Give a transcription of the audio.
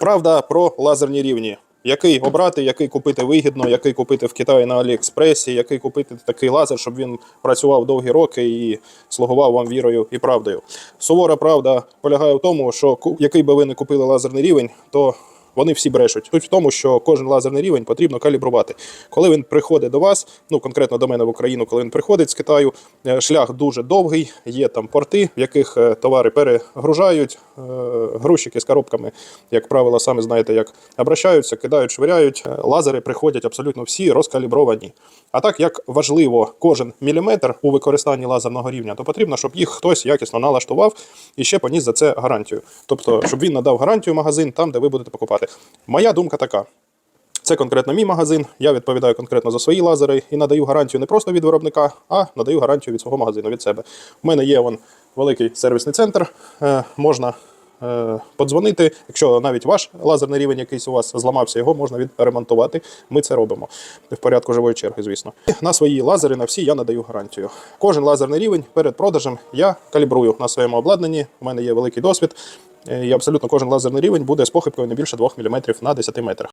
Правда про лазерні рівні. Який обрати, який купити вигідно, який купити в Китаї на Аліекспресі, який купити такий лазер, щоб він працював довгі роки і слугував вам вірою і правдою. Сувора правда полягає в тому, що який би ви не купили лазерний рівень, то вони всі брешуть. Суть в тому, що кожен лазерний рівень потрібно калібрувати. Коли він приходить до вас, ну конкретно до мене в Україну, коли він приходить з Китаю, е, шлях дуже довгий, є там порти, в яких е, товари перегружають, е, грузчики з коробками, як правило, самі знаєте, як обращаються, кидають, швиряють. Лазери приходять абсолютно всі розкалібровані. А так як важливо кожен міліметр у використанні лазерного рівня, то потрібно, щоб їх хтось якісно налаштував і ще поніс за це гарантію. Тобто, щоб він надав гарантію магазин там, де ви будете покупати. Моя думка така. Це конкретно мій магазин. Я відповідаю конкретно за свої лазери і надаю гарантію не просто від виробника, а надаю гарантію від свого магазину, від себе. У мене є вон великий сервісний центр. Е, можна е, подзвонити. Якщо навіть ваш лазерний рівень якийсь у вас зламався, його можна відремонтувати. Ми це робимо в порядку живої черги, звісно. На свої лазери, на всі я надаю гарантію. Кожен лазерний рівень перед продажем я калібрую на своєму обладнанні. У мене є великий досвід. Е, І абсолютно кожен лазерний рівень буде з похибкою не більше 2 мм на 10 метрах.